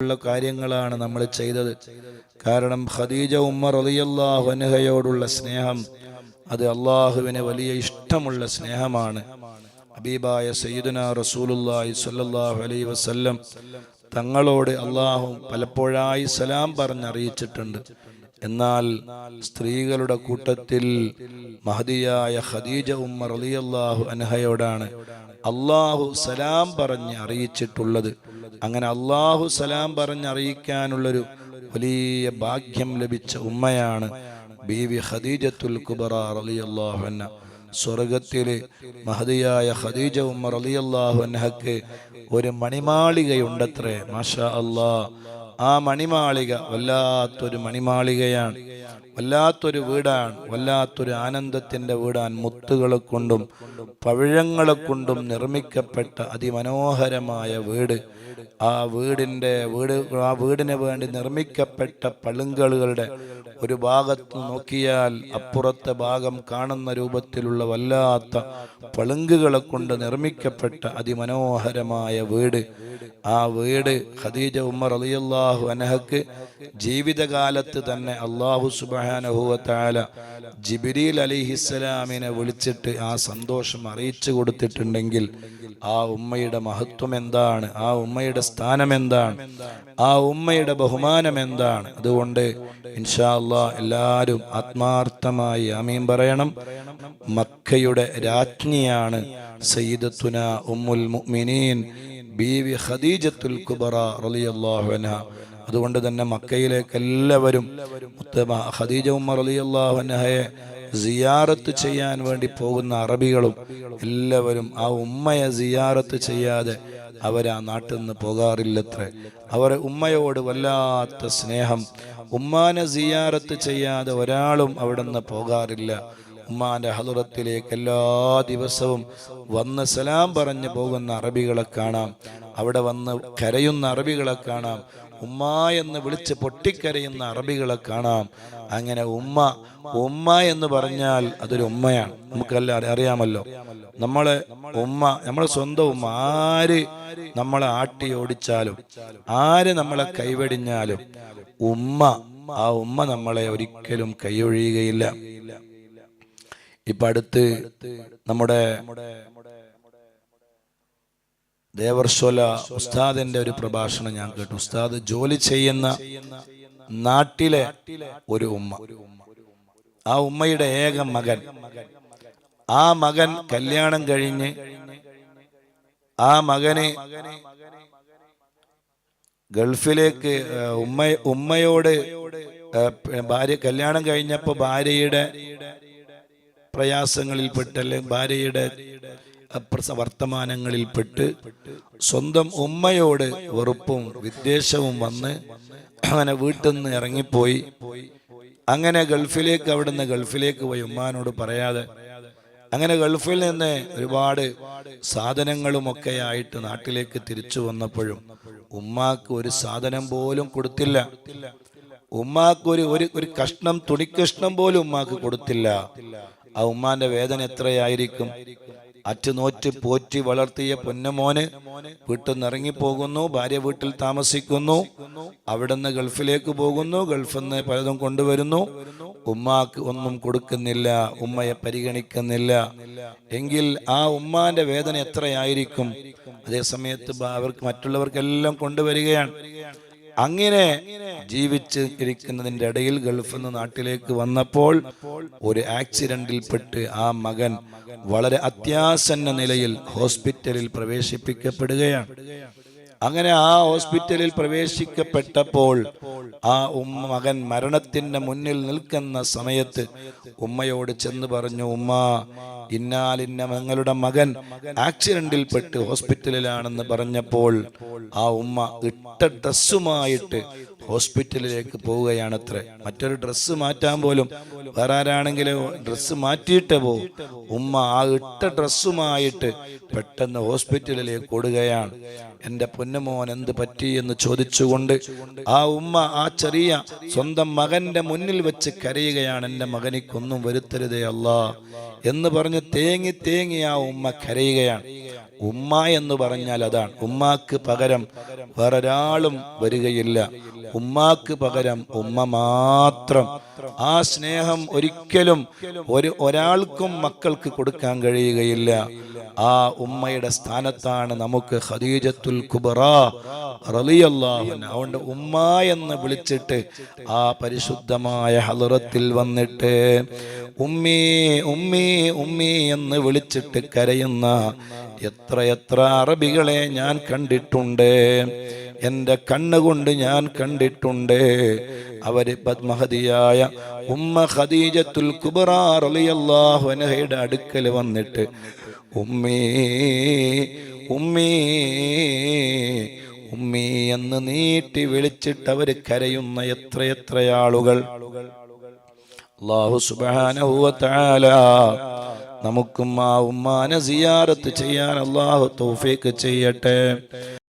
ഉള്ള കാര്യങ്ങളാണ് നമ്മൾ ചെയ്തത്. കാരണം ഖദീജ ഉമ്മർ അലിയല്ലാഹുനഹയോടുള്ള സ്നേഹം അത് അള്ളാഹുവിന് വലിയ ഇഷ്ടമുള്ള സ്നേഹമാണ്. അബീബായ സയ്യിദുന റസൂലുല്ലാഹി സ്വല്ലല്ലാഹു അലൈഹി വസല്ലം തങ്ങളോട് അള്ളാഹു പലപ്പോഴായി സലാം പറഞ്ഞറിയിച്ചിട്ടുണ്ട്. എന്നാൽ സ്ത്രീകളുടെ കൂട്ടത്തിൽ മഹതിയായ ഖദീജ ഉമ്മർ അലിയല്ലാഹു അൻഹയോടാണ് അള്ളാഹു സലാം പറഞ്ഞ് അറിയിച്ചിട്ടുള്ളത്. അങ്ങനെ അള്ളാഹു സലാം പറഞ്ഞറിയിക്കാനുള്ളൊരു വലിയ ഭാഗ്യം ലഭിച്ച ഉമ്മയാണ് ബീവി ഖദീജത്തുൽ കുബറ റളിയല്ലാഹു അൻഹ. മഹതിയായ ഖദീജ ഉമ്മർ റളിയല്ലാഹു അൻഹക്ക് ഒരു മണിമാളികയുണ്ടത്രേ മാഷാ അല്ലാ ആ മണിമാളിക വല്ലാത്തൊരു മണിമാളികയാണ്. വല്ലാത്തൊരു വീടാണ്. വല്ലാത്തൊരു ആനന്ദത്തിന്റെ വീടാണ്. മുത്തുകളെ കൊണ്ടും പവിഴങ്ങളെ കൊണ്ടും നിർമ്മിക്കപ്പെട്ട അതിമനോഹരമായ വീട്. ആ വീടിന്റെ വീട് ആ വീടിന് വേണ്ടി നിർമ്മിക്കപ്പെട്ട പളുങ്കളുകളുടെ ഒരു ഭാഗത്ത് നോക്കിയാൽ അപ്പുറത്തെ ഭാഗം കാണുന്ന രൂപത്തിലുള്ള വല്ലാത്ത പളുങ്കുകളെ കൊണ്ട് നിർമ്മിക്കപ്പെട്ട അതിമനോഹരമായ വീട്. ആ വീട് ഖദീജ ഉമ്മർ അലിയല്ലാഹു അനഹക്ക് ജീവിതകാലത്ത് തന്നെ അള്ളാഹു സുബാനഹുവത്താല ജിബിരിൽ അലിഹിസ്സലാമിനെ വിളിച്ചിട്ട് ആ സന്തോഷം അറിയിച്ചു കൊടുത്തിട്ടുണ്ടെങ്കിൽ ആ ഉമ്മയുടെ മഹത്വം എന്താണ്? ആ ഉമ്മയുടെ സ്ഥാനം എന്താണ്? ആ ഉമ്മയുടെ ബഹുമാനം എന്താണ്? അതുകൊണ്ട് ഇൻഷാ എല്ലാവരും ആത്മാർത്ഥമായി അമീൻ പറയണം. മക്കയുടെ രാജ്ഞിയാണ് സയ്യിദത്തുന ഉമ്മുൽ മുഅ്മിനീൻ ബീവി ഖദീജത്തുൽ കുബറ റളിയല്ലാഹു അൻഹ. അതുകൊണ്ട് തന്നെ മക്കയിലേക്ക് എല്ലാവരും മുത്തമ ഖദീജ ഉമ്മർ റളിയല്ലാഹു അൻഹയെ സിയാറത്ത് ചെയ്യാൻ വേണ്ടി പോകുന്ന അറബികളും എല്ലാവരും ആ ഉമ്മയെ സിയാറത്ത് ചെയ്യാതെ അവർ ആ നാട്ടിൽ നിന്ന് പോകാറില്ലത്രേ. അവർ ഉമ്മയോട് വല്ലാത്ത സ്നേഹം. ഉമ്മാനെ സിയാറത്ത് ചെയ്യാതെ ഒരാളും അവിടെ നിന്ന് പോകാറില്ല. ഉമ്മാന്റെ ഹലുറത്തിലേക്ക് എല്ലാ ദിവസവും വന്ന് സലാം പറഞ്ഞു പോകുന്ന അറബികളെ കാണാം. അവിടെ വന്ന് കരയുന്ന അറബികളെ കാണാം. ഉമ്മ എന്ന് വിളിച്ച് പൊട്ടിക്കരയുന്ന അറബികളെ കാണാം. അങ്ങനെ ഉമ്മ ഉമ്മ എന്ന് പറഞ്ഞാൽ അതൊരു ഉമ്മയാണ്. നമുക്കെല്ലാം അറിയാമല്ലോ. നമ്മളെ ഉമ്മ നമ്മളെ സ്വന്തം ഉമ്മ ആര് നമ്മളെ ആട്ടി ഓടിച്ചാലും ആര് നമ്മളെ കൈവെടിഞ്ഞാലും ഉമ്മ ആ ഉമ്മ നമ്മളെ ഒരിക്കലും കൈയൊഴിയുകയില്ല. ഇപ്പൊ അടുത്ത് നമ്മുടെ ദേവർശോല ഉസ്താദിന്റെ ഒരു പ്രഭാഷണം ഞാൻ കേട്ടു. ഉസ്താദ് ജോലി ചെയ്യുന്ന നാട്ടിലെ ഒരു ഉമ്മ. ആ ഉമ്മയുടെ ഏക മകൻ. ആ മകൻ കല്യാണം കഴിഞ്ഞ് ആ മകന് ഗൾഫിലേക്ക് ഉമ്മ ഉമ്മയോട് ഭാര്യ കല്യാണം കഴിഞ്ഞപ്പോൾ ഭാര്യയുടെ പ്രയാസങ്ങളിൽപ്പെട്ട് അല്ലെങ്കിൽ ഭാര്യയുടെ വർത്തമാനങ്ങളിൽപ്പെട്ട് സ്വന്തം ഉമ്മയോട് വെറുപ്പും വിദ്വേഷവും വന്ന് അങ്ങനെ വീട്ടിൽ നിന്ന് ഇറങ്ങിപ്പോയി. അങ്ങനെ ഗൾഫിലേക്ക് അവിടുന്ന് ഗൾഫിലേക്ക് പോയി ഉമ്മാനോട് പറയാതെ. അങ്ങനെ ഗൾഫിൽ നിന്ന് ഒരുപാട് സാധനങ്ങളും ഒക്കെ ആയിട്ട് നാട്ടിലേക്ക് തിരിച്ചു വന്നപ്പോഴും ഉമ്മാക്ക് ഒരു സാധനം പോലും കൊടുത്തില്ല. ഉമ്മാക്ക് ഒരു ഒരു കഷ്ണം തുണിക്കഷ്ണം പോലും ഉമ്മാക്ക് കൊടുത്തില്ല. ആ ഉമ്മാന്റെ വേദന എത്രയായിരിക്കും? അറ്റുനോറ്റ് പോറ്റി വളർത്തിയ പൊന്നമോന് വീട്ടിൽ നിന്ന് ഇറങ്ങിപ്പോകുന്നു ഭാര്യ വീട്ടിൽ താമസിക്കുന്നു അവിടുന്ന് ഗൾഫിലേക്ക് പോകുന്നു ഗൾഫിൽ നിന്ന് പലതും കൊണ്ടുവരുന്നു. ഉമ്മാക്ക് ഒന്നും കൊടുക്കുന്നില്ല ഉമ്മയെ പരിഗണിക്കുന്നില്ല. എങ്കിൽ ആ ഉമ്മാന്റെ വേദന എത്രയായിരിക്കും? അതേ സമയത്ത് അവർക്ക് മറ്റുള്ളവർക്കെല്ലാം കൊണ്ടുവരികയാണ്. അങ്ങനെ ജീവിച്ച് ഇരിക്കുന്നതിന്റെ ഇടയിൽ ഗൾഫിൽ നിന്ന് നാട്ടിലേക്ക് വന്നപ്പോൾ ഒരു ആക്സിഡന്റിൽ പെട്ട് ആ മകൻ വളരെ അത്യാസന്ന നിലയിൽ ഹോസ്പിറ്റലിൽ പ്രവേശിപ്പിക്കപ്പെടുകയാണ്. അങ്ങനെ ആ ഹോസ്പിറ്റലിൽ പ്രവേശിക്കപ്പെട്ടപ്പോൾ ആ ഉമ്മ മകൻ മരണത്തിന്റെ മുന്നിൽ നിൽക്കുന്ന സമയത്ത് ഉമ്മയോട് ചെന്ന് പറഞ്ഞു ഉമ്മ ഇന്നാലിന്ന മങ്ങളുടെ മകൻ ആക്സിഡന്റിൽപ്പെട്ട് ഹോസ്പിറ്റലിലാണെന്ന് പറഞ്ഞപ്പോൾ ആ ഉമ്മ ഇട്ട ഡ്രസ്സുമായിട്ട് ഹോസ്പിറ്റലിലേക്ക് പോവുകയാണത്രേ. മറ്റൊരു ഡ്രസ്സ് മാറ്റാൻ പോലും വേറെ ആരാണെങ്കിലും ഡ്രസ്സ് മാറ്റിയിട്ട് പോവും ഉമ്മ ആ ഇട്ട ഡ്രസ്സുമായിട്ട് പെട്ടെന്ന് ഹോസ്പിറ്റലിലേക്ക് ഓടുകയാണ്. എന്റെ പൊന്നുമോൻ എന്ത് പറ്റി എന്ന് ചോദിച്ചുകൊണ്ട് ആ ഉമ്മ ആ ചെറിയ സ്വന്തം മകന്റെ മുന്നിൽ വെച്ച് കരയുകയാണ്. എന്റെ മകനിക്കൊന്നും വരുത്തരുതേ അല്ല എന്ന് പറഞ്ഞ് തേങ്ങി തേങ്ങി ആ ഉമ്മ കരയുകയാണ്. ഉമ്മ എന്ന് പറഞ്ഞാൽ അതാണ്. ഉമ്മാക്ക് പകരം വേറൊരാളും വരികയില്ല. ഉമ്മാക്ക് പകരം ഉമ്മ മാത്രം. ആ സ്നേഹം ഒരിക്കലും ഒരു ഒരാൾക്കും മക്കൾക്ക് കൊടുക്കാൻ കഴിയുകയില്ല. ആ ഉമ്മയുടെ സ്ഥാനത്താണ് നമുക്ക് ഖദീജത്തുൽ കുബറ റളിയല്ലാഹു അവന്റെ ഉമ്മ എന്ന് വിളിച്ചിട്ട് ആ പരിശുദ്ധമായ ഹലറത്തിൽ വന്നിട്ട് ഉമ്മീ ഉമ്മീ ഉമ്മീ എന്ന് വിളിച്ചിട്ട് കരയുന്ന എത്രയെത്ര അറബികളെ ഞാൻ കണ്ടിട്ടുണ്ട്. എന്റെ കണ്ണുകൊണ്ട് ഞാൻ കണ്ടിട്ടുണ്ട്. അവർ പത്മഹതിയായ ഉമ്മ ഖദീജത്തുൽ കുബറ റളിയല്ലാഹു അൻഹയുടെ അടുക്കൽ വന്നിട്ട് ഉമ്മീ ഉമ്മീ ഉമ്മീ എന്ന് നീട്ടി വിളിച്ചിട്ട് അവർ കരയുന്ന എത്രയെത്ര ആളുകൾ. അള്ളാഹു തആല നമുക്കും ആ ഉമ്മാനെ സിയാറത്ത് ചെയ്യാൻ അള്ളാഹു തൗഫീക്ക് ചെയ്യട്ടെ.